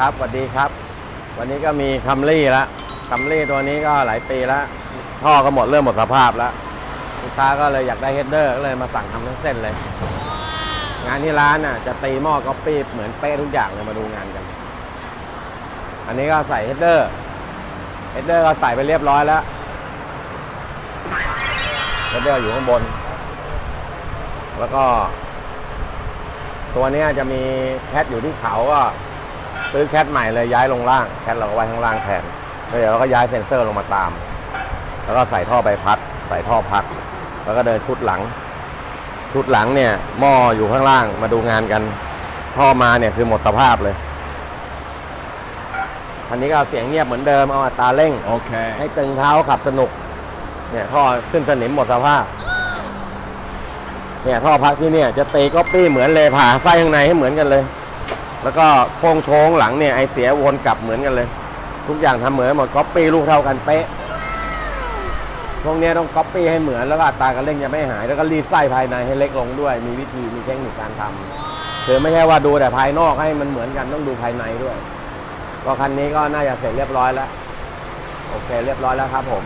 ครับสวัสดีครับ วันนี้ก็มีคัมรี่ละคัมรี่ตัวนี้ก็หลายปีแล้วท่อก็หมดเริ่มหมดสภาพแล้วลูกค้าก็เลยอยากได้เฮดเดอร์ก็เลยมาสั่งทำทั้งเส้นเลย งานที่ร้านน่ะจะตีหม้อก๊อปปี้เหมือนเป๊ะทุกอย่างเลยมาดูงานกัน อันนี้ก็ใส่เฮดเดอร์เฮดเดอร์ก็ใส่ไปเรียบร้อยแล้วเฮดเดอร์อยู่ข้างบน แล้วก็ ตัวนี้จะมีแคทอยู่ที่เขาก็ ซื้อแคทใหม่เลยย้ายลงล่างแคทเราก็ไว้ข้างล่างแทนแล้วเดี๋ยวเราก็ย้ายเซ็นเซอร์ลงมาตาม แล้วก็ใส่ท่อใบพัด ใส่ท่อพัด แล้วก็เดินชุดหลัง ชุดหลังเนี่ยหม้ออยู่ข้างล่างมาดูงานกัน ท่อมาเนี่ยคือหมดสภาพเลยคันนี้ก็เสียงเงียบเหมือนเดิมเอาอัตราเร่ง Okay. ให้ตึงเท้าขับสนุก เนี่ยท่อขึ้นสนิมหมดสภาพ เนี่ยท่อพักที่เนี่ยจะตีก๊อปปี้เหมือนเลยผ่าไส้ข้างในให้เหมือนกันเลย แล้วก็โค้งโชงหลังเนี่ยไอเสียวนกลับเหมือนกันเลย ทุกอย่างทำเหมือนหมดก๊อปปี้ลูกเท่ากันเป๊ะพวกเนี้ยต้องก๊อปปี้ให้เหมือนแล้วก็อัตราการเร่งจะไม่หาย แล้วก็รีดไส้ภายในให้เล็กลงด้วย มีวิธีมีเทคนิคการทำคือไม่ใช่ว่าดูแต่ภายนอกให้มันเหมือนกันต้องดูภายในด้วย ก็คันนี้ก็น่าจะเสร็จเรียบร้อยแล้ว โอเค เรียบร้อยแล้วครับผม